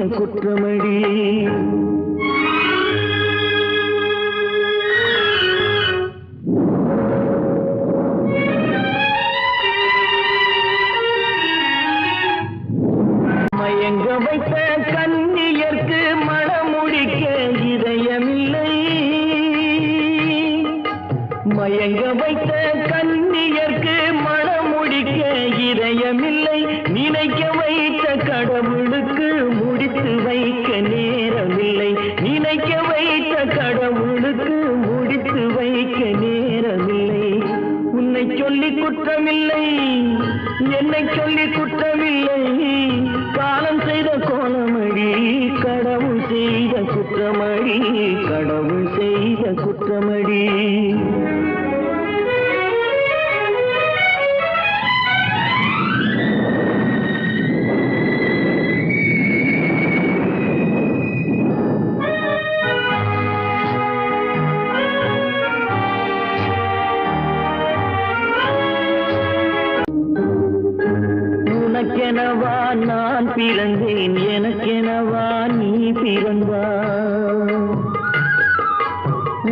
செய்த குற்றமடி. மயங்க வைத்த கண்ணியர்க்கு மனமுடிக்க இதயமில்லை. மயங்க வைத்த கண்ணியர்க்கு மணமுடிக்க இதயமில்லை. நினைக்க நினைக்க வைத்த கடவுளுக்கு முடித்து வைக்க நேரமில்லை. உன்னை சொல்லி குற்றமில்லை என்னை சொல்லி குற்றமில்லை. காலம் செய்த கோலமடி கடவுள் செய்த குற்றமடி கடவுள் செய்த குற்றமடி. உனக்கெனவா நான் பிறந்தேன் எனக்கெனவா நீ பிறந்தா?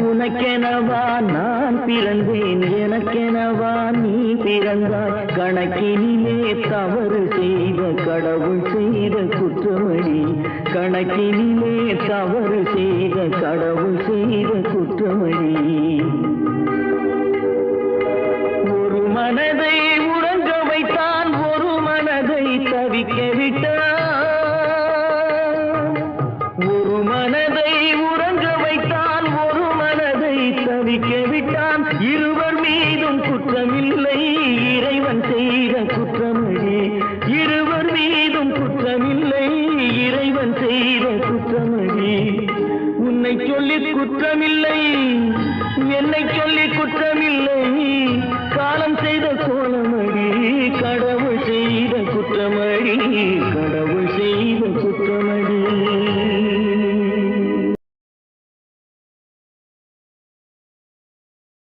உனக்கெனவா நான் பிறந்தேன் எனக்கெனவா நீ பிறந்தாய் கணக்கினிலே தவறு செய்த கடவுள் செய்த குற்றமடி கணக்கினிலே தவறு செய்த கடவுள் செய்த குற்றமடி. ஒரு மனதை நதியை ஒரு மனதை உறங்க வைத்தான் ஒரு மனதை தவிக்க விட்டான். மீதும் குற்றமில்லை இறைவன் செய்த குற்றமடி. இருவர் மீதும் குற்றமில்லை இறைவன் செய்த குற்றமடி. உன்னை சொல்லி குற்றமில்லை என்னை சொல்லி குற்றமில்லை.